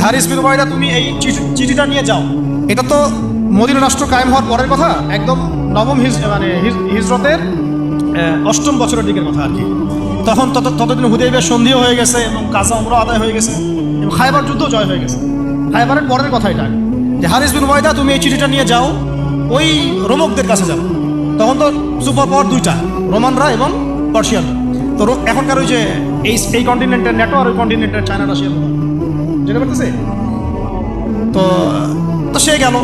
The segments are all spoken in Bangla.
হারিস বিন উবাইদা তুমি এই চিঠি- চিঠিটা নিয়ে যাও। এটা তো মদিনা রাষ্ট্র কায়েম হওয়ার পরের কথা, একদম নবম হিজ মানে হিজ- হিজরতের অষ্টম বছরের দিকের কথা আর কি। তখন তত ততদিন হুদেবের সন্ধিও হয়ে গেছে এবং কাজা উমরা আদায় হয়ে গেছে এবং খাইবার যুদ্ধ জয় হয়ে গেছে। খাইবারের পরের কথা এটা। যে হারিস বিন উবাইদা তুমি এই চিঠিটা নিয়ে যাও, ওই রোমকদের কাছে যাও। তখন তো সুপার পাওয়ার দুইটা, রোমানরা এবং পার্সিয়ানরা। তো এখনকার ওই যে এই এই কন্টিনেন্টের নেটো আর ওই কন্টিনেন্টের চায়না রাশিয়া করতেছে তো তো সে গেল।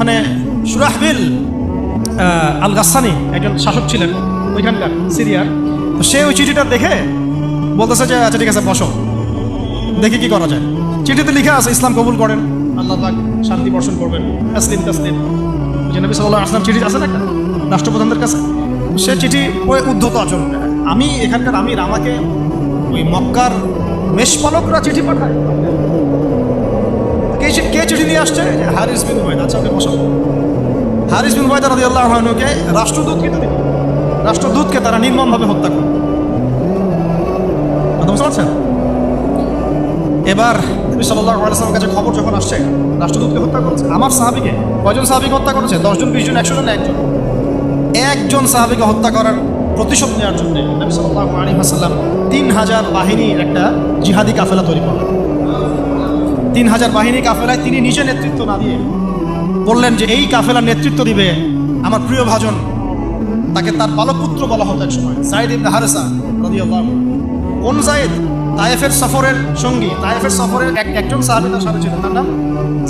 মানে সুরাহবিল আল গাসানি একজন শাসক ছিলেন ওইখানকার, সিরিয়ার। তো সে ওই চিঠিটা দেখে বলতেছে যে আচ্ছা ঠিক আছে, বসো। দেখি কি করা যায়। চিঠিতে লিখা আছে, ইসলাম কবুল করেন। আল্লাহ পাক শান্তি বর্ষণ করবেন। তাসলিম তাসলিম। যে নবী সাল্লাহ আসলাম চিঠি আছে না রাষ্ট্রপ্রধানদের কাছে। সে চিঠি ওই উদ্ধত আচরণ। আমি এখানকার আমির আমাকে ওই মক্কার মেষপালকরা চিঠি পাঠায়। কে কে চিঠি নিয়ে আসছে? হারিস বিন উবাইদ আচ্ছা ওকে বসাবো হারিস বিন উবাইদ রাদি আল্লাহ আহনুকে রাষ্ট্রদূত কিন্তু দিল রাষ্ট্রদূতকে তারা নির্মমভাবে হত্যা করে। বুঝতে পারছেন? এবার নবী আলাইসলামের কাছে খবর যখন আসছে, রাষ্ট্রদূতকে হত্যা করেছে। আমার সাহাবিকে, কয়জন সাহাবিকে হত্যা করেছে? দশজন, বিশজন একশো জন একজন? একজন সাহাবিকে হত্যা করার প্রতিশোধ নেওয়ার জন্য নবী সাল্লাহ আলী হাসাল্লাম তিন হাজার বাহিনীর একটা জিহাদি কাফেলা তৈরি করলেন। তিন হাজার বাহিনী কাফেলায় তিনি নিজে নেতৃত্ব না দিয়ে বললেন যে, এই কাফেলার নেতৃত্ব দিবে আমার প্রিয় ভাজন। তাকে তার বালক পুত্র বলা হতো এক সময়, সাইদ ইবনে হারেসা। কোন জায়েদ তায়েফের সফরের সঙ্গী। তায়েফের সফরের এক একজন সাহাবী তার সাথে ছিলেন। তার নাম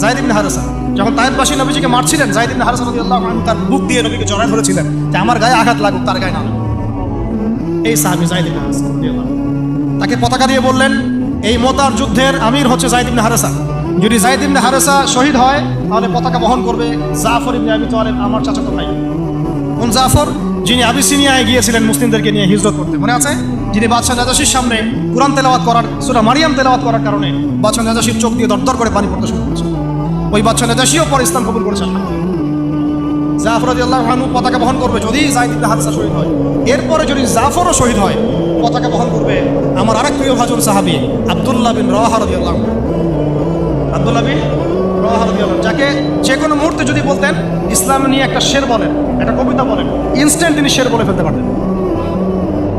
জায়দ ইবনে হারেসা। যখন তায়েফবাসী নবীজিকে মারছিলেন জায়দ ইবনে হারেসা রাদিয়াল্লাহু তার বুক দিয়ে নবীকে জড়ায় ধরেছিলেন যে, আমার গায়ে আঘাত লাগুক, তার গায়ে না। এই সাহাবী জায়দ ইবনে হারেসা তাকে পতাকা দিয়ে বললেন, এই মোতার যুদ্ধের আমির হচ্ছে জায়দ ইবনে হারেসা। যদি জায়দ ইবনে হারেসা শহীদ হয়, তাহলে পতাকা বহন করবে জাফর ইবনে আবি তালেব, আমার চাচাতো ভাই। কোন জাফর? যিনি আবিসিনিয়ায় গিয়েছিলেন মুসলিমদেরকে নিয়ে হিজরত করতে। মনে আছে? যিনি বাদশাহ নাজাসির সামনে কোরআন তেলাওয়াত করার, সুরা মারিয়াম তেলাওয়াত করার কারণে বাদশাহ নাজাসির চোখ দিয়ে দরদর করে পানি পড়তে শুরু করেছে। ওই বাদশাহ নাজাসিও পরে ইসলাম কবুল করেছেন জাফর আল্লাহ হানু পতাকা বহন করবে। যদি জাইদ ইবনে হারিসা শহীদ হয়। এরপরে যদি জাফরও শহীদ হয় পতাকা বহন করবে আমার আরেক প্রিয় ভাজন সাহাবী আব্দুল্লাহ বিন রাওয়াহা রাদিয়াল্লাহু আনহু। আব্দুল্লাহ বিন রাওয়াহা রাদিয়াল্লাহু আনহু, যাকে যে কোনো মুহূর্তে যদি বলতেন ইসলাম নিয়ে একটা শের বলেন একটা কবিতা বলেন ইনস্ট্যান্ট তিনি শের বলে ফেলতে পারতেন।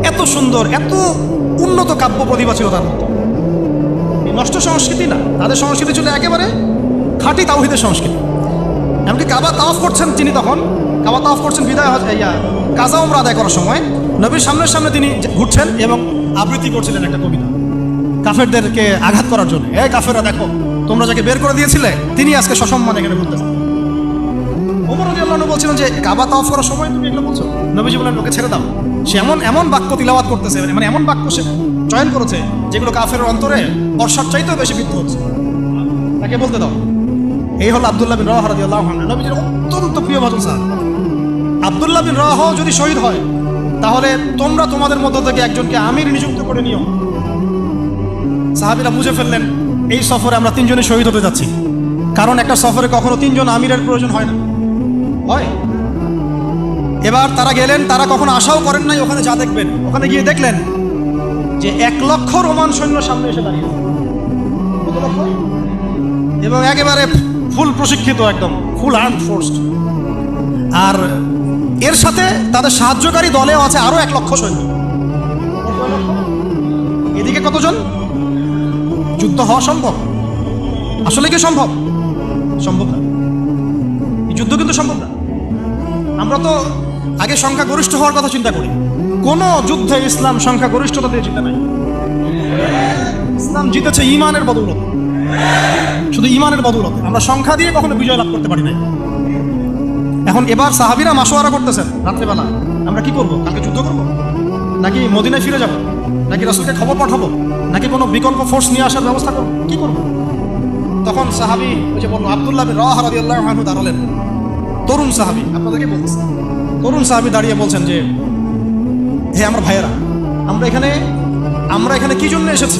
এত সুন্দর এত উন্নত কাব্য প্রতিভা ছিল তার মধ্যে। নষ্ট সংস্কৃতি না তাদের সংস্কৃতি ছিল একেবারে খাঁটি তাওহিদের সংস্কৃতি। কাবা তাওয়াফ করছেন তিনি তখন। কাবা তাওয়াফ করছেন, বিদায় ইয়া, কাজা উমরা আদায় করার সময়। নবীর সামনের সামনে তিনি ঘুরছেন এবং আবৃত্তি করছিলেন একটা কবিতা। কাফেরদেরকে আঘাত করার জন্য, এ কাফেররা, দেখো, তোমরা যাকে বের করে দিয়েছিলে, তিনি আজকে সসম্মান এখানে ঘুরতেছেন ওমর বলছিলেন যে, কাবা করার সময় তুমি এগুলো বলছো। নবীজি বলেন ওকে ছেড়ে দাও। সে এমন এমন বাক্য তিলাওয়াত করতেছে মানে এমন বাক্য সে চয়ন করেছে, যেগুলো কাফের অন্তরে বর্ষার চাইতেও বেশি বিদ্ধ হচ্ছে। তাকে বলতে দাও। এই হলো আব্দুল্লাহ বিন রাওয়াহ রাদিয়াল্লাহু আনহু। নবীজির অত্যন্ত প্রিয় ভাজন স্যার। আব্দুল্লাহ বিন রাওয়াহ যদি শহীদ হয়, তাহলে তোমরা তোমাদের মধ্য থেকে একজনকে আমির নিযুক্ত করে নিও। সাহাবীরা বুঝে ফেললেন, এই সফরে আমরা তিনজনে শহীদ হতে যাচ্ছি। কারণ একটা সফরে কখনো তিনজন আমিরের প্রয়োজন হয় না। হয়। এবার তারা গেলেন, তারা কখনো আশাও করেন নাই, ওখানে যা দেখবেন। ওখানে গিয়ে দেখলেন যে এক লক্ষ রোমান সৈন্য সামনে এসে দাঁড়িয়ে এবং একেবারে ফুল প্রশিক্ষিত একদম, ফুল আর্ম ফোর্সড আর এর সাথে তাদের সাহায্যকারী দলেও আছে আরও এক লক্ষ সৈন্য। এদিকে কতজন? যুদ্ধ হওয়া সম্ভব? আসলে কি সম্ভব? সম্ভব না। যুদ্ধ কিন্তু সম্ভব না। আমরা তো আগে সংখ্যা গরিষ্ঠ হওয়ার কথা চিন্তা করি। কোন যুদ্ধে ইসলাম সংখ্যা গরিষ্ঠতা দিয়ে জিতে নাই। ইসলাম জিতেছে ইমানের বদৌলত। শুধু ইমানের বদৌলত। আমরা সংখ্যা দিয়ে কখনো বিজয় লাভ করতে পারি নাই। এখন এবার সাহাবিরা মাসোয়ারা করতেছেন রাত্রেবেলা। আমরা কি করব? কালকে যুদ্ধ করব? নাকি মদিনায় ফিরে যাব? নাকি রাসুলকে খবর পাঠাবো? নাকি কোনো বিকল্প ফোর্স নিয়ে আসার ব্যবস্থা করব? কি করব? তখন সাহাবি ওই যে বলল, আবদুল্লাহ রাহ রাদিয়াল্লাহু আনহু দাঁড়ালেন। তরুণ সাহাবি, আপনাদেরকে বলতেছি। তরুণ সাহাবি দাঁড়িয়ে বলছেন যে, হে আমার ভাইয়েরা, আমরা এখানে আমরা এখানে কি জন্য এসেছি?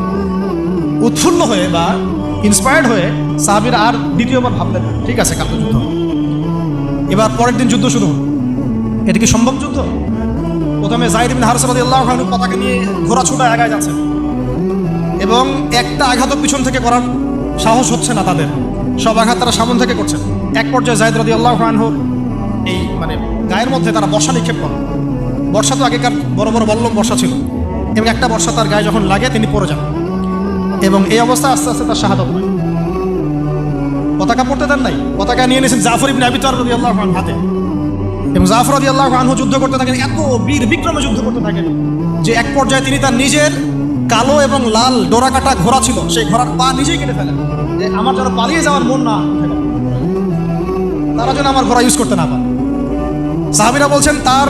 উৎফুল্ল হয়ে বা ইন্সপায়ার্ড হয়ে সাহাবির আর দ্বিতীয়বার ভাবলেন ঠিক আছে কাপড় যুদ্ধ এবার পরের দিন যুদ্ধ শুরু এটা কি সম্ভব যুদ্ধ? প্রথমে জাহিদ বিন হারসাদ আল্লাহ পতাকা নিয়ে ঘোরা ছুটা আগায় যাচ্ছে এবং একটা আঘাতও পিছন থেকে করার সাহস হচ্ছে না তাদের। সব আঘাত তারা সামন থেকে করছে এক পর্যায়ে জাহিদ রদি আল্লাহ আনহুর এই মানে গায়ের মধ্যে তারা বর্ষা নিক্ষেপ করে বর্ষা তো আগেকার বড় বড় বল্লম বর্ষা ছিল। এবং একটা বর্ষা তার গায়ে যখন লাগে তিনি পড়ে যান। এবং এই অবস্থা আস্তে আস্তে তার শাহাদত হয়। পতাকা পড়তে দেন নাই? পতাকা নিয়ে নিয়েছেন জাফর ইবনে আবি তার রদি আল্লাহ হাতে। এবং জাফর রদি আল্লাহ আনহু যুদ্ধ করতে থাকেন, এত বীর বিক্রমে যুদ্ধ করতে থাকেন যে এক পর্যায়ে তিনি তার নিজের কালো এবং লাল ডোরা কাটা ঘোড়া ছিল, সেই ঘোড়ার পা নিজেই কেটে ফেলেন। যে আমার যেন পালিয়ে যাওয়ার মন না তারা যেন আমার ঘোড়া ইউজ করতে না পারে। সাহাবিরা বলছেন, তার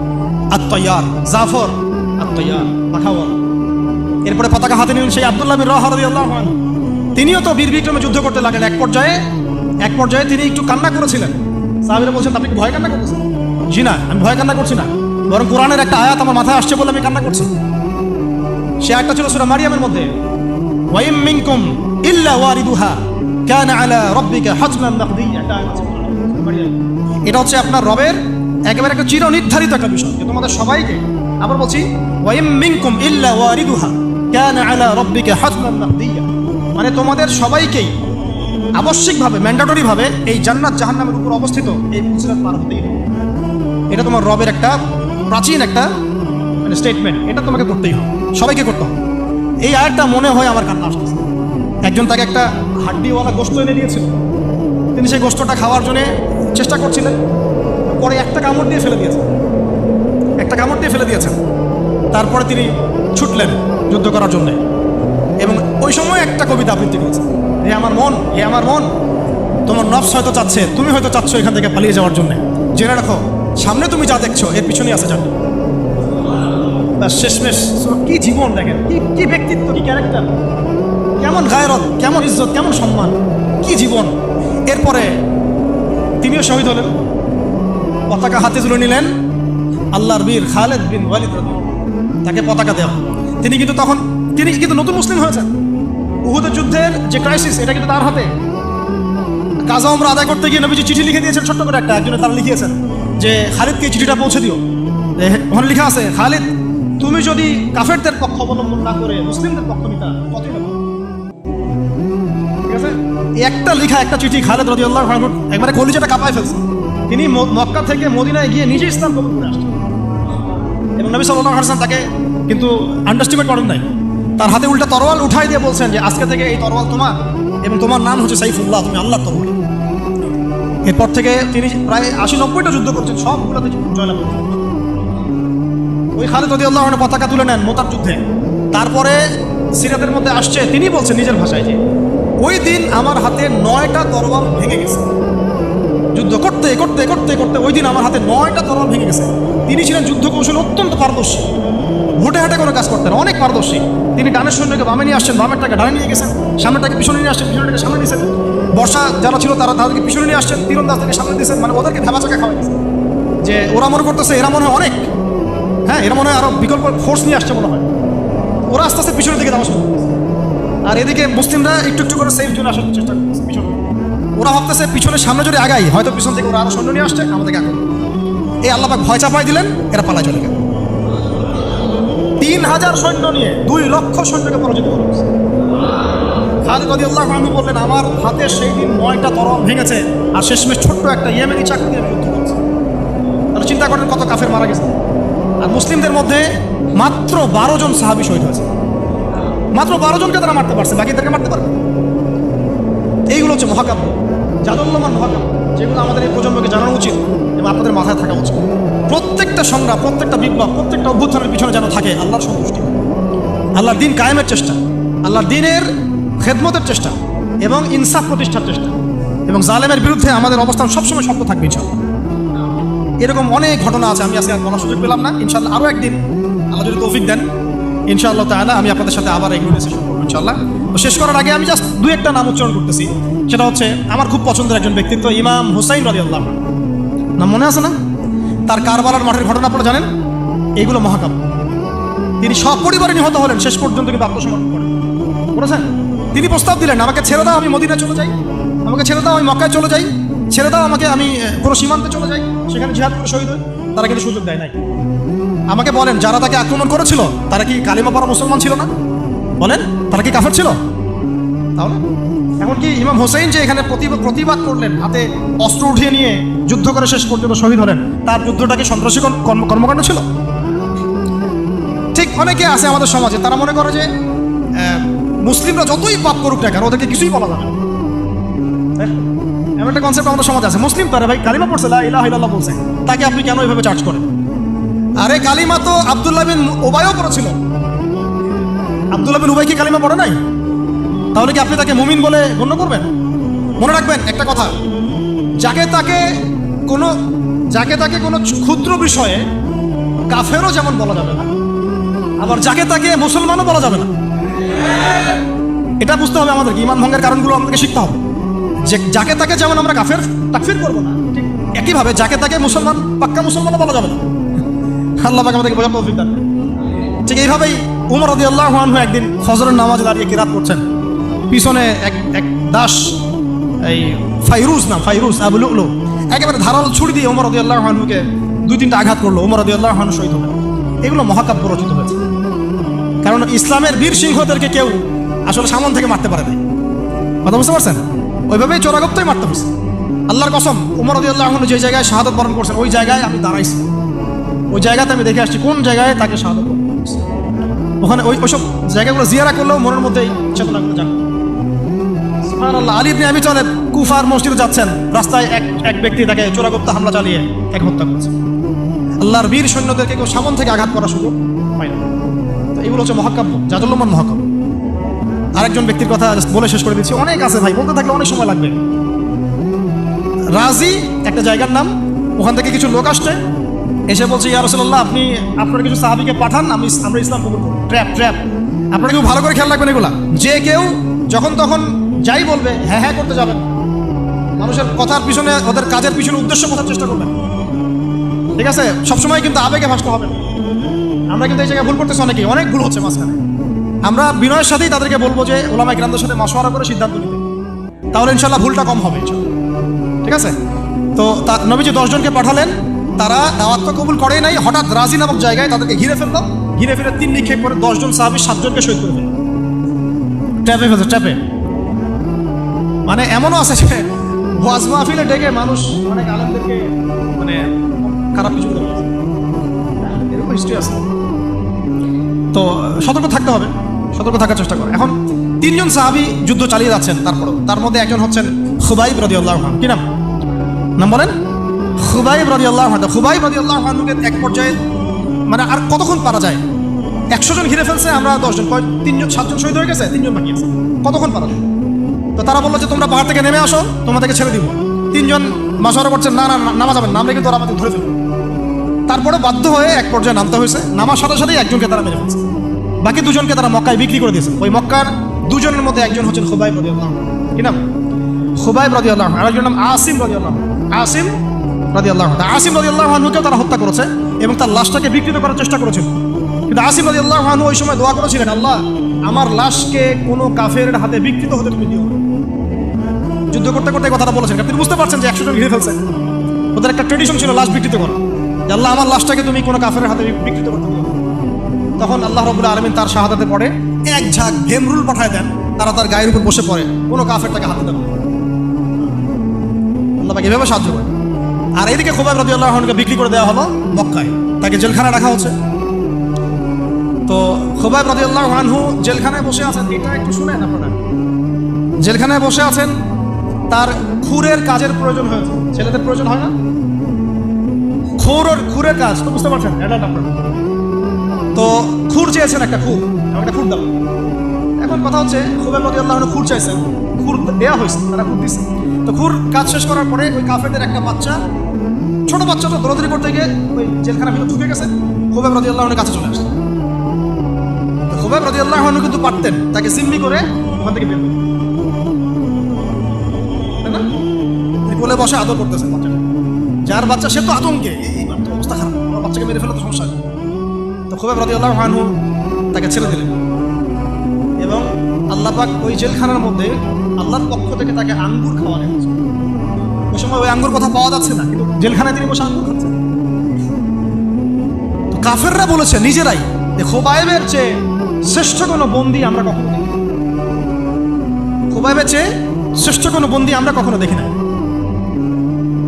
আত্ময়ার, জাফর। আত্ময়ার, পাঠাওয়ার। এরপরে পতাকা হাতে নিলেন সেই আব্দুল্লাহ বিন রাহ তিনিও তো বীর বিক্রমে যুদ্ধ করতে লাগলেন। এক পর্যায়ে এক পর্যায়ে তিনি একটু কান্না করেছিলেন। সাহাবিরা বলছেন, আপনি ভয় কান্না করতেছেন? জি না, আমি ভয় কান্না করছি না। বরং কোরআনের একটা আয়াত আমার মাথায় আসছে বলে আমি কান্না করছি। সে একটা ছিল সুরা মারিয়ামের মধ্যে। ওয়াইম মিনকুম ইল্লা ওয়ারিদুহা, কানা আলা রাব্বিকা হাতমান এটা হচ্ছে আপনার রবের একেবারে একটা চির নির্ধারিত একটা বিষয় তোমাদের সবাইকে আবার বলছি, ওয়াইম ইল্লা ওয়ারিদুহা, কানা আলা রাব্বিকা মাকদিয়া মানে তোমাদের সবাইকেই আবশ্যিকভাবে ম্যান্ডাটরি ভাবে এই জান্নাত জাহান্নামের উপর অবস্থিত এই ফুলসিরাত পার হতেই। এটা তোমার রবের একটা প্রাচীন একটা মানে স্টেটমেন্ট এটা তোমাকে করতেই হবে। সবাইকে করতে হবে। এই আয়াতটা মনে হয় আমার কান্না আসতেছে। একজন তাকে একটা হাড্ডিওয়ালা গোস্ত এনে দিয়েছিল। তিনি সেই গোস্তটা খাওয়ার জন্য চেষ্টা করছিলেন। পরে একটা কামড় দিয়ে ফেলে দিয়েছেন। একটা কামড় দিয়ে ফেলে দিয়েছেন। তারপরে তিনি ছুটলেন যুদ্ধ করার জন্যে। এবং ওই সময় একটা কবিতা আবৃত্তি করেছে হে আমার মন, হে আমার মন, তোমার নফস হয়তো চাচ্ছে, তুমি হয়তো চাচ্ছ এখান থেকে পালিয়ে যাওয়ার জন্য। জেনে রাখো, সামনে তুমি যা দেখছ, এর পিছনেই আছে জানো তার শেষমেশ। কি জীবন দেখেন, কি কি ব্যক্তিত্ব, কি ক্যারেক্টার। কেমন গায়রত, কেমন ইজ্জত, কেমন সম্মান, কি জীবন। এরপরে তিনিও শহীদ হলেন। পতাকা হাতে তুলে নিলেন আল্লাহর বীর খালেদ বিন ওয়ালিদ তাকে পতাকা দেওয়া তিনি কিন্তু তখন, তিনি কিন্তু নতুন মুসলিম হয়েছেন। উহুদের যুদ্ধের যে ক্রাইসিস এটা কিন্তু তার হাতে। কাজা আমরা আদায় করতে গিয়ে নবীজি চিঠি লিখে দিয়েছেন, ছোট্ট করে একটা, একজনে তারা লিখিয়েছেন যে, খালিদকে চিঠিটা পৌঁছে দিও। ওখানে লেখা আছে, খালিদ, তুমি যদি কাফেরদের পক্ষ অবলম্বন না করে মুসলিমদের পক্ষ নিতা একটা লেখা, একটা চিঠি খালেদ রদিউল্লাহ একবারে কলিজাটা কাঁপায় ফেলছে। তিনি মক্কা থেকে মদিনায় গিয়ে নিজে ইসলাম কবুল করে আসছেন। এবং নবী সাল্লাহ হাসান তাকে কিন্তু আন্ডারস্টিমেট করেন নাই। তার হাতে উল্টা তরোয়াল উঠাই দিয়ে বলছেন যে, আজকে থেকে এই তরোয়াল তোমার এবং তোমার নাম হচ্ছে সাইফুল্লাহ, তুমি আল্লাহ তরোয়াল। এরপর থেকে তিনি প্রায় আশি নব্বইটা যুদ্ধ করছেন সবগুলোতে জয়লাভ করেছেন। ওই খালেদ রদি আল্লাহ পতাকা তুলে নেন মোতার যুদ্ধে। তারপরে সিরাতের মধ্যে আসছে, তিনি বলছেন নিজের ভাষায় যে, ওই দিন আমার হাতে নয়টা তরোয়াল ভেঙে গেছে। যুদ্ধ করতে করতে করতে করতে ওই দিন আমার হাতে নয়টা তরল ভেঙে গেছে। তিনি ছিলেন যুদ্ধ কৌশল অত্যন্ত পারদর্শী। ভোটে হাটে কোনো কাজ করতেন অনেক পারদর্শী। তিনি ডানের সৈন্যকে বামে নিয়ে আসছেন, বামেরটাকে ডানে নিয়ে গেছেন সামনেটাকে পিছনে নিয়ে আসছেন পিছনেটাকে সামনে নিয়েছেন বর্ষা যারা ছিল তারা তাদেরকে পিছনে নিয়ে আসছেন, তীরন্দাজ থেকে সামনে দিয়েছেন মানে ওদেরকে ভেবা চাকা খাওয়া যে ওরা মনে করতেছে, এরা মনে হয় অনেক। হ্যাঁ এরা মনে হয় আরও বিকল্প ফোর্স নিয়ে আসছে মনে হয়। ওরা আস্তে আস্তে পিছনের দিকে যাওয়া শুরু আর এদিকে মুসলিমরা একটু একটু করে সেফ জোনে আসার চেষ্টা করছে পিছনে। ওরা ভাবতেছে পিছনে সামনে যদি আগাই, হয়তো পিছন থেকে ওরা আরও সৈন্য নিয়ে আসছে, আমাদেরকে আগে এই আল্লাপাক ভয় চাপাই দিলেন, এরা পালা চলে গেল। তিন হাজার সৈন্য নিয়ে দুই লক্ষ সৈন্যকে পরাজিত করা হয়েছে। খালিদ রাদিয়াল্লাহু আনহু বললেন, আমার হাতে সেই দিন নয়টা তরল ভেঙেছে, আর শেষমেশ ছোট্ট একটা ইয়েমেনি চাকরি দিয়ে যুদ্ধ করছি। তাহলে চিন্তা করেন কত কাফের মারা গেছে। আর মুসলিমদের মধ্যে মাত্র বারো জন সাহাবি শহীদ হয়েছে। মাত্র বারো জনকে তারা মারতে পারছে, বাকিদেরকে মারতে পারবে এইগুলো হচ্ছে মহাকাব্য। জাদুল্যমান মহাকাব্য যেগুলো আমাদের এই প্রজন্মকে জানানো উচিত এবং আপনাদের মাথায় থাকা উচিত। প্রত্যেকটা সংগ্রাম প্রত্যেকটা বিপ্লব, প্রত্যেকটা অভ্যুত্থানের পিছনে যেন থাকে, আল্লাহর সন্তুষ্টি। আল্লাহর দিন কায়েমের চেষ্টা, আল্লাহর দিনের খেদমতের চেষ্টা এবং ইনসাফ প্রতিষ্ঠার চেষ্টা এবং জালেমের বিরুদ্ধে আমাদের অবস্থান সবসময় শক্ত থাকবে ইনশাল্লাহ এরকম অনেক ঘটনা আছে, আমি আজকে আর বলার সুযোগ পেলাম না। ইনশাল্লাহ আরও একদিন আল্লাহ যদি তৌফিক দেন, ইনশাআল্লাহ তাহলে আমি আপনাদের সাথে আবার এগুলো সেশন করব ইনশাল্লাহ শেষ করার আগে আমি জাস্ট দু একটা নাম উচ্চারণ করতেছি। সেটা হচ্ছে আমার খুব পছন্দের একজন ব্যক্তিত্ব ইমাম হুসাইন রাজি আল্লাহ নাম মনে আছে না? তার কারবালার মাঠের ঘটনা আপনারা জানেন? এগুলো মহাকাব্য। তিনি সপরিবারে নিহত হলেন, শেষ পর্যন্ত কিন্তু আত্মসমর্পণ করেন। করেছেন তিনি প্রস্তাব দিলেন, আমাকে ছেড়ে দাও, আমি মদিনা চলে যাই। আমাকে ছেড়ে দাও, আমি মক্কায় চলে যাই। ছেড়ে দাও, আমাকে, আমি কোনো সীমান্তে চলে যাই। সেখানে জিহাদ করে শহীদ তারা কিন্তু সুযোগ দেয় নাই। আমাকে বলেন, যারা তাকে আক্রমণ করেছিল, তারা কি কালিমা পড়া মুসলমান ছিল না? বলেন, তারা কি কাফের ছিল? তাহলে এখন কি ইমাম হোসেন যে এখানে প্রতিবাদ করলেন, হাতে অস্ত্র উঠিয়ে নিয়ে যুদ্ধ করে শেষ পর্যন্ত শহীদ হলেন, তার যুদ্ধটা কি সন্ত্রাসী কর্ম- কর্ম- কর্মকাণ্ড ছিল? ঠিক অনেকে আছে আমাদের সমাজে, তারা মনে করে যে মুসলিমরা যতই পাপ করুক না কেন, ওদেরকে কিছুই বলা যাবে না? এমন একটা কনসেপ্ট আমাদের সমাজে আছে, মুসলিম তারা ভাই কালিমা পড়ছে ইলাহা ইল্লাল্লাহ বলছে, তাকে আপনি কেন এইভাবে চার্জ করেন? আরে কালিমা তো আব্দুল্লাহ বিন ওবায়ও পড়েছিল। আব্দুল্লাহ বিন উবাই কি কালিমা পড়ে নাই? তাহলে কি আপনি তাকে মুমিন বলে গণ্য করবেন? মনে রাখবেন একটা কথা। যাকে তাকে কোনো যাকে তাকে কোনো ক্ষুদ্র বিষয়ে কাফেরও যেমন বলা যাবে না, আবার যাকে তাকে মুসলমানও বলা যাবে না। এটা বুঝতে হবে আমাদেরকে, ইমান ভঙ্গের কারণগুলো আমাদেরকে শিখতে হবে। যে যাকে তাকে যেমন আমরা কাফের তাকফির করব না একইভাবে যাকে তাকে মুসলমান পাক্কা মুসলমানও বলা যাবে না। আল্লাহ পাক আমাদেরকে বোঝার তৌফিক। ঠিক এইভাবেই উমর রদি আল্লাহ একদিন ফজরের নামাজ দাঁড়িয়ে কিরাত করছেন পিছনে এক এক দাস, এই ফাইরুজ না ফাইরুজ আবুল উলু একেবারে ধারাল ছুরি দিয়ে উমর রদি আল্লাহ আনহুকে দুই তিনটা আঘাত করল রদি আল্লাহ আনহু শহীদ হলেন এগুলো মহাকাব্য রচিত হয়েছে। কারণ ইসলামের বীর সিংহদেরকে কেউ আসলে সামন থেকে মারতে পারে নাই। কথা বুঝতে পারছেন? ওইভাবেই চোরাগপ্তই মারতে হয়েছে। আল্লাহর কসম, উমর রদি আল্লাহ যে জায়গায় শাহাদত বরণ করছেন, ওই জায়গায় আমি দাঁড়াইছি। ওই জায়গাতে আমি দেখে আসছি কোন জায়গায় তাকে শাহাদত। ওখানে ওই ওইসব জায়গাগুলো জিয়ারা করলেও মনের মধ্যেই চেতনাগুলো জাগে সুবহানাল্লাহ, আলী আবি তালেব কুফার মসজিদে যাচ্ছেন। রাস্তায় এক এক ব্যক্তি তাকে চোরাগপ্ত হামলা চালিয়ে এক হত্যা করছে। আল্লাহর বীর সৈন্যদেরকে কেউ সামন থেকে আঘাত করার সুযোগ পায় না। এগুলো হচ্ছে মহাকাব্য, জাদুল্লমান মহাকাব্য। আরেকজন ব্যক্তির কথা বলে শেষ করে দিচ্ছি। অনেক আছে ভাই, বলতে থাকলে অনেক সময় লাগবে। রাজি, একটা জায়গার নাম, ওখান থেকে কিছু লোক আসছে। এসে বলছে, ইয়া রসুল্লাহ আপনি, আপনার কিছু সাহাবিকে পাঠান, আমি, আমরা ইসলাম কবুল ট্র্যাপ ট্র্যাপ আপনারা কেউ ভালো করে খেয়াল রাখবেন এগুলা। যে কেউ যখন তখন যাই বলবে হ্যাঁ হ্যাঁ করতে যাবেন। মানুষের কথার পিছনে, ওদের কাজের পিছনে উদ্দেশ্য বোঝার চেষ্টা করবেন। ঠিক আছে? সবসময় কিন্তু আবেগে ভাসতে হবে। আমরা কিন্তু এই জায়গায় ভুল করতেছি অনেকেই। অনেক ভুল হচ্ছে মাঝখানে। আমরা বিনয়ের সাথেই তাদেরকে বলব যে ওলামা গ্রামদের সাথে মাসোয়ারা করে সিদ্ধান্ত নিতে। তাহলে ইনশাল্লাহ ভুলটা কম হবে ঠিক আছে? তো তা, নবীজি দশজনকে পাঠালেন। তারা দাওয়াত তো কবুল করেই নাই। হঠাৎ রাজি নামক জায়গায় তাদেরকে ঘিরে ফেলল। ঘিরে ফিরে তিন নিক্ষেপ করে দশজন সাহাবি সাতজনকে শহীদ করে ফেলল ট্যাপে ফেলছে, ট্যাপে। মানে এমনও আছে যে ওয়াজ মাহফিলে ডেকে মানুষ অনেক আলমদেরকে মানে খারাপ কিছু করে এরকম হিস্ট্রি আছে। তো সতর্ক থাকতে হবে, সতর্ক থাকার চেষ্টা করে। এখন তিনজন সাহাবি যুদ্ধ চালিয়ে যাচ্ছেন তারপরও। তার মধ্যে একজন হচ্ছেন খুবাইব রদি আল্লাহ খান কি নাম? নাম বলেন? খুবাইব রদি আল্লাহ খান খুবাইব রদি আল্লাহ এক পর্যায়ে মানে আর কতক্ষণ পারা যায়? একশো জন ঘিরে ফেলছে, আমরা দশজন। কয়? তিনজন, সাতজন শহীদ হয়ে গেছে? তিনজন বাকি আছে। কতক্ষণ পারা যায়? তো তারা বলল যে, তোমরা পাহাড় থেকে নেমে আসো তোমাদেরকে ছেড়ে দিব। তিনজন মাসারা করছেন না না নামা যাবেন নামলে কিন্তু ওরা আমাদের ধরে ফেলবে। তারপরে বাধ্য হয়ে এক পর্যায়ে নামতে হয়েছে। নামার সাথে সাথেই একজনকে তারা মেরে ফেলছে। বাকি দুজনকে তারা মক্কায় বিক্রি করে দিয়েছে। ওই মক্কার দুজনের মধ্যে একজন হচ্ছেন খুবাইব রদি আল্লাহ কি নাম? খুবাইব রদি আল্লাহ আর একজন নাম আসিম রদি আল্লাহ আসিম রদি আল্লাহ আসিম রদি আল্লাহ আনহুকেও তারা হত্যা করেছে এবং তার লাশটাকে বিকৃত করার চেষ্টা করেছিল। কিন্তু আসিম রদি আল্লাহ আনহু ওই সময় দোয়া করেছিলেন, আল্লাহ, আমার লাশকে কোনো কাফের হাতে বিকৃত হতে তুমি দিও। যুদ্ধ করতে করতে কথাটা বলেছেন। তিনি বুঝতে পারছেন যে একশো জন ঘিরে ফেলছে। ওদের একটা ট্রেডিশন ছিল লাশ বিকৃত করা। আল্লাহ আমার লাশটাকে তুমি কোনো কাফের হাতে বিকৃত করতে তখন আল্লাহ রবুল আলমিন তার শাহাদাতে পড়ে, এক ঝাঁক ভেমরুল পাঠায় দেন, তারা তার গায়ের উপর বসে পড়ে, কোনো কাফের তাকে হাতে দেবে না। আল্লাহ পাক এভাবে সাহায্য করে আর এদিকে খোবাব রবি আল্লাহকে বিক্রি করে দেওয়া হলো মক্কায়। তাকে জেলখানায় রাখা হচ্ছে। তো খোবাব রবি আল্লাহ জেলখানায় বসে আছেন, এটা একটু শুনেন আপনারা। জেলখানায় বসে আছেন তার খুরের কাজের প্রয়োজন হয়েছে। ছেলেদের প্রয়োজন হয় না? খুর ওর খুরের কাজ, তো বুঝতে পারছেন? তো খুর চেয়েছেন একটা খুর একটা খুর দাও। এখন কথা হচ্ছে, খুবের প্রতি আল্লাহ খুর চাইছেন, খুর দেওয়া হয়েছে, তারা খুর দিচ্ছে তো খুর কাজ শেষ করার পরে ওই কাফেরদের একটা বাচ্চা, ছোট বাচ্চা তো দৌড়াদৌড়ি করতে গিয়ে ওই জেলখানা ভিতরে ঢুকে গেছে, খুবের প্রতি আল্লাহনের কাছে চলে আসছে। তো খুবের প্রতি আল্লাহ কিন্তু পারতেন, তাকে সিম্মি করে ওখান থেকে বের কোলে বসে আদর করতেছে যার বাচ্চা, সে তো আতঙ্কে। অবস্থা খারাপ। বাচ্চাকে মেরে ফেলে তো সমস্যা তো খুবই রাজি আল্লাহ আনহু তাকে ছেড়ে দিলেন। এবং আল্লাহ পাক ওই জেলখানার মধ্যে আল্লাহর পক্ষ থেকে তাকে আঙ্গুর খাওয়ানো ওই সময় ওই আঙ্গুর কথা পাওয়া যাচ্ছে না, কিন্তু জেলখানায় তিনি বসে আঙ্গুর খাচ্ছেন। কাফেররা বলেছে, নিজেরাই যে খোবাইবের চেয়ে শ্রেষ্ঠ কোনো বন্দি আমরা কখনো দেখি। খোবাইবের চেয়ে শ্রেষ্ঠ কোনো বন্দি আমরা কখনো দেখি না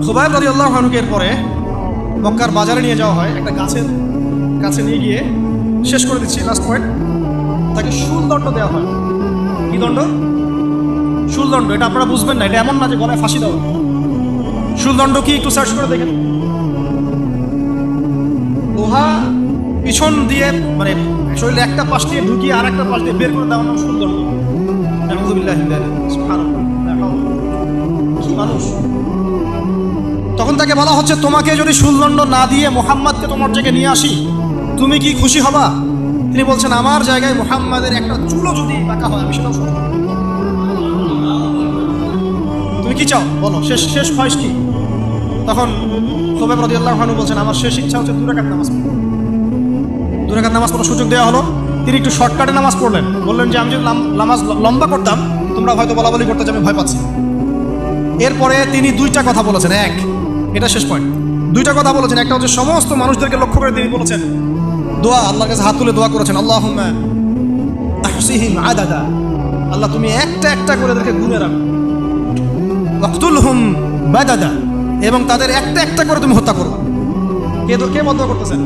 খোবাইব রাজি আল্লাহ হানুকের পরে মক্কার বাজারে নিয়ে যাওয়া হয়, একটা গাছের কাছে নিয়ে গিয়ে শেষ করে দিচ্ছি লাস্ট পয়েন্ট তাকে শুলদণ্ড দেওয়া হয়। কি দণ্ড? শুলদণ্ড এটা আপনারা বুঝবেন না, এটা এমন না যে গলায় ফাঁসি দেওয়া। শুলদণ্ড কি একটু সার্চ করে দেখেন। লোহা পিছন দিয়ে মানে শরীরে একটা পাশ দিয়ে ঢুকিয়ে আর একটা পাশ দিয়ে বের করে দেওয়ার নাম শুলদণ্ড আলহামদুলিল্লাহ মানুষ? তখন তাকে বলা হচ্ছে, তোমাকে যদি সুলদণ্ড না দিয়ে মোহাম্মদকে তোমার জায়গায় নিয়ে আসি, তুমি কি খুশি হবা? তিনি বলছেন, আমার জায়গায় মোহাম্মদের একটা চুলো যদি বাঁকা হয়, আমি সেটাও তুমি কি চাও? বলো, শেষ শেষ ফয়েস কি? তখন খোবেব রদি আল্লাহ হানু বলছেন, আমার শেষ ইচ্ছা হচ্ছে দুরাকাত নামাজ দুরাকাত নামাজ পড়ার সুযোগ দেওয়া হলো। তিনি একটু শর্টকাটে নামাজ পড়লেন। বললেন যে, আমি যদি নামাজ লম্বা করতাম, তোমরা হয়তো বলা বলি করতে যে আমি ভয় পাচ্ছি। এরপরে তিনি দুইটা কথা বলেছেন। এক এটা শেষ পয়েন্ট দুইটা কথা বলেছেন। একটা হচ্ছে সমস্ত মানুষদেরকে লক্ষ্য করে তিনি বলেছেন, দোয়া, আল্লাহর কাছে হাত তুলে দোয়া করেছেন আল্লাহ আদাদা। আল্লাহ, তুমি একটা একটা করে এদেরকে গুনে রাখো। বাদাদা এবং তাদের একটা একটা করে তুমি হত্যা করো। কে কে বদ্ধ করতেছেন?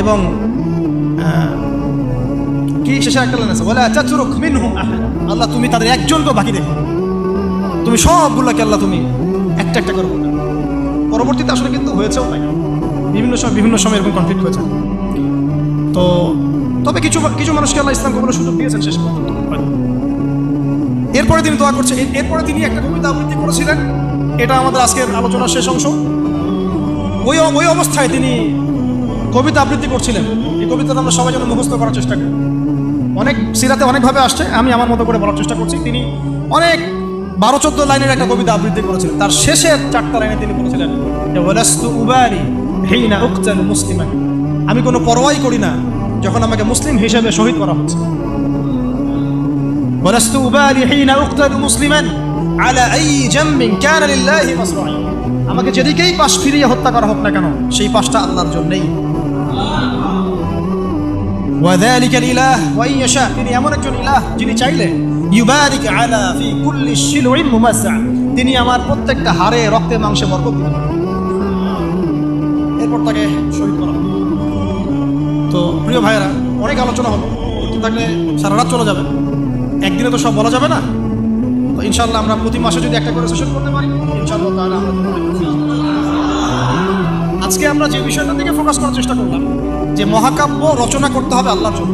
এবং কি শেষে একটা লাইন আছে বলে চাচুরুক মিনহুম আহাদা। আল্লাহ, তুমি তাদের একজনকে বাকি দেখো তুমি সবগুলোকে আল্লাহ, তুমি একটা একটা করে বলবে পরবর্তীতে আসলে কিন্তু হয়েছেও তাই বিভিন্ন সময় বিভিন্ন সময় এরকম কনফ্লিক্ট হয়েছে। তো তবে কিছু কিছু মানুষকে আল্লাহ ইসলাম কবলের সুযোগ দিয়েছেন শেষ পর্যন্ত। এরপরে তিনি দোয়া করছে। এর- এরপরে তিনি একটা কবিতা আবৃত্তি করেছিলেন। এটা আমাদের আজকের আলোচনার শেষ অংশ। ওই ওই অবস্থায় তিনি কবিতা আবৃত্তি করছিলেন। এই কবিতাটা আমরা সবাই যেন মুখস্থ করার চেষ্টা করি। অনেক সিরাতে অনেকভাবে আসছে। আমি আমার মতো করে বলার চেষ্টা করছি। তিনি অনেক বারো চোদ্দ লাইনের একটা কবিতা আবৃত্তি করেছিলেন তার শেষের চারটা লাইনে তিনি বলেছিলেন যে ওয়ালাস্তু উবারি হেইনা উকতাল মুসলিমান আমি কোনো পরোয়াই করি না যখন আমাকে মুসলিম হিসেবে শহীদ করা হচ্ছে ولست أبالي حين أقتل مسلما على أي جنب كان لله مصرعي আমাকে যেদিকেই পাশ ফিরিয়ে হত্যা করা হোক না কেন সেই পাশটা আল্লাহর জন্যই وذلك الإله وإن يشاء তিনি এমন একজন ইলাহ যিনি চাইলে ইউবারিক আলা ফি কুল্লি শিলউইন মুমাসসা। তিনি আমার প্রত্যেকটা হাড়ে, রক্তে, মাংসে বরকত দিবেন। এরপর তাকে শহীদ করা হবে। তো প্রিয় ভাইয়েরা, অনেক আলোচনা হলো। করতে থাকলে সারা রাত চলে যাবে একদিনে তো সব বলা যাবে না। তো ইনশাল্লাহ আমরা প্রতি মাসে যদি একটা করে সেশন করতে পারি ইনশাল্লাহ তাহলে আমরা হব। আজকে আমরা যে বিষয়টার দিকে ফোকাস করার চেষ্টা করলাম, যে মহাকাব্য রচনা করতে হবে আল্লাহর জন্য।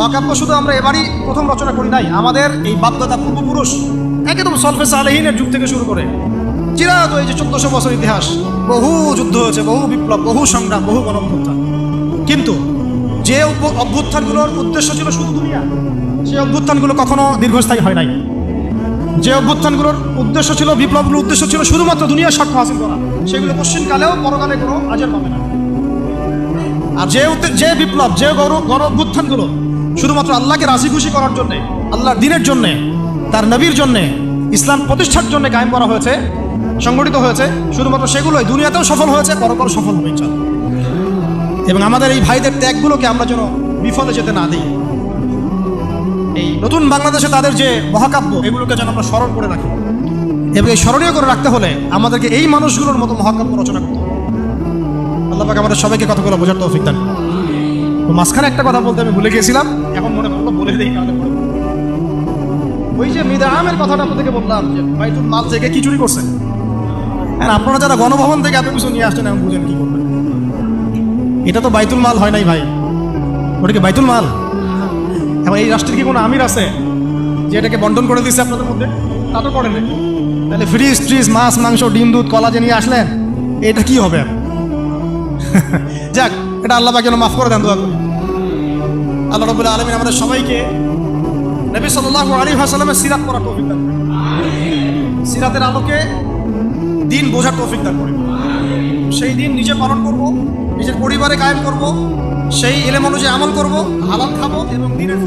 মহাকাব্য শুধু আমরা এবারই প্রথম রচনা করি নাই, আমাদের এই বাপদাদা পূর্বপুরুষ একদম সলফে সালেহিনের যুগ থেকে শুরু করে। চিরাত এই যে চোদ্দশো বছর ইতিহাস, বহু যুদ্ধ হয়েছে, বহু বিপ্লব, বহু সংগ্রাম, বহু গণঅভ্যুত্থান। কিন্তু যে অভ্যুত্থানগুলোর উদ্দেশ্য ছিল শুধু দুনিয়া সেই অভ্যুত্থানগুলো কখনো দীর্ঘস্থায়ী হয় নাই। যে অভ্যুত্থানগুলোর উদ্দেশ্য ছিল, বিপ্লবগুলোর উদ্দেশ্য ছিল শুধুমাত্র দুনিয়ার স্বার্থ হাসিল করা, সেগুলো পশ্চিমকালেও, পরকালে কোনো আজের পাবে না। আর যে যে বিপ্লব, যে গণ গণ অভ্যুত্থানগুলো শুধুমাত্র আল্লাহকে রাজি খুশি করার জন্যে, আল্লাহর দিনের জন্যে, তার নবীর জন্যে ইসলাম প্রতিষ্ঠার জন্য কায়েম করা হয়েছে, সংগঠিত হয়েছে, শুধুমাত্র সেগুলোই দুনিয়াতেও সফল হয়েছে, পরপর সফল হয়েছে এবং আমাদের এই ভাইদের ত্যাগগুলোকে আমরা যেন বিফলে যেতে না দিই। এই নতুন বাংলাদেশে তাদের যে মহাকাব্য, এগুলোকে যেন আমরা স্মরণ করে রাখি। এবং এই স্মরণীয় করে রাখতে হলে আমাদেরকে এই মানুষগুলোর মতো মহাকাব্য রচনা করতে হবে। আল্লাহ আমাদের সবাইকে কথাগুলো বোঝার দান করুন। মাঝখানে একটা কথা বলতে আমি ভুলে গিয়েছিলাম। এখন মনে পড়ল বলে দিই ওই যে মিদামের কথাটা আপনাদেরকে বললাম যে বাইতুল মাল থেকে কি চুরি করছে? হ্যাঁ আপনারা যারা গণভবন থেকে এত কিছু নিয়ে আসছেন, এখন বুঝেন কি করবেন। এটা তো বাইতুল মাল হয় নাই ভাই। ওটা কি বাইতুল মাল? এখন এই রাষ্ট্রের কি কোনো আমির আছে যে এটাকে বন্টন করে দিচ্ছে আপনাদের মধ্যে? তা তো করেন। তাহলে ফ্রিজ, ট্রিজ, মাছ, মাংস, ডিম, দুধ, কলা যে নিয়ে আসলেন, এটা কি হবে? যাক এটা আল্লাহ পাক মাফ করে দেন, দোয়া করি। আল্লাহ রবুল্লাহ আলমিন আমাদের সবাইকে নবী সাল্লাহ আলী হাসালামের সিরাত করা তৌফিক দান সিরাতের আলোকে দিন বোঝার তৌফিক দান করি সেই দিন নিজে পালন করব, নিজের পরিবারে কায়েম করব, সেই এলেম অনুযায়ী আমল করব, হালাল খাব এবং দিনের।